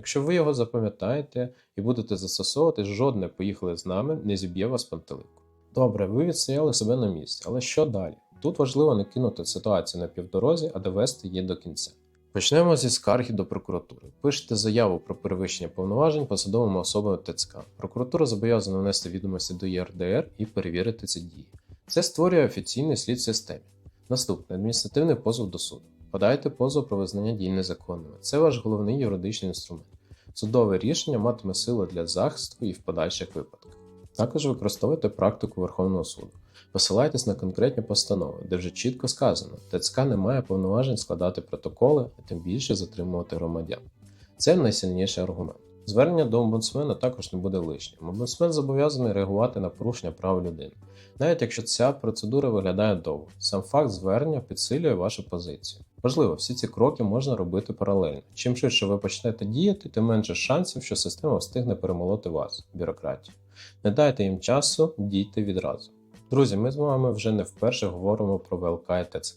Якщо ви його запам'ятаєте і будете застосовувати, жодне поїхали з нами не зіб'є вас пантелику. Добре, ви відстояли себе на місці, але що далі? Тут важливо не кинути ситуацію на півдорозі, а довести її до кінця. Почнемо зі скарги до прокуратури. Пишете заяву про перевищення повноважень посадовими особами ТЦК. Прокуратура зобов'язана внести відомості до ЄРДР і перевірити ці дії. Це створює офіційний слід в системі. Наступне адміністративний позов до суду. Подайте позов про визнання дій незаконними. Це ваш головний юридичний інструмент. Судове рішення матиме силу для захисту і в подальших випадках. Також використовуйте практику Верховного суду. Посилайтесь на конкретні постанови, де вже чітко сказано, ТЦК не має повноважень складати протоколи, а тим більше затримувати громадян. Це найсильніший аргумент. Звернення до омбудсмена також не буде лишнім. Омбудсмен зобов'язаний реагувати на порушення прав людини, навіть якщо ця процедура виглядає довго. Сам факт звернення підсилює вашу позицію. Важливо, всі ці кроки можна робити паралельно. Чим швидше ви почнете діяти, тим менше шансів, що система встигне перемолоти вас, бюрократію. Не дайте їм часу, дійте відразу. Друзі, ми з вами вже не вперше говоримо про ВЛК і ТЦК.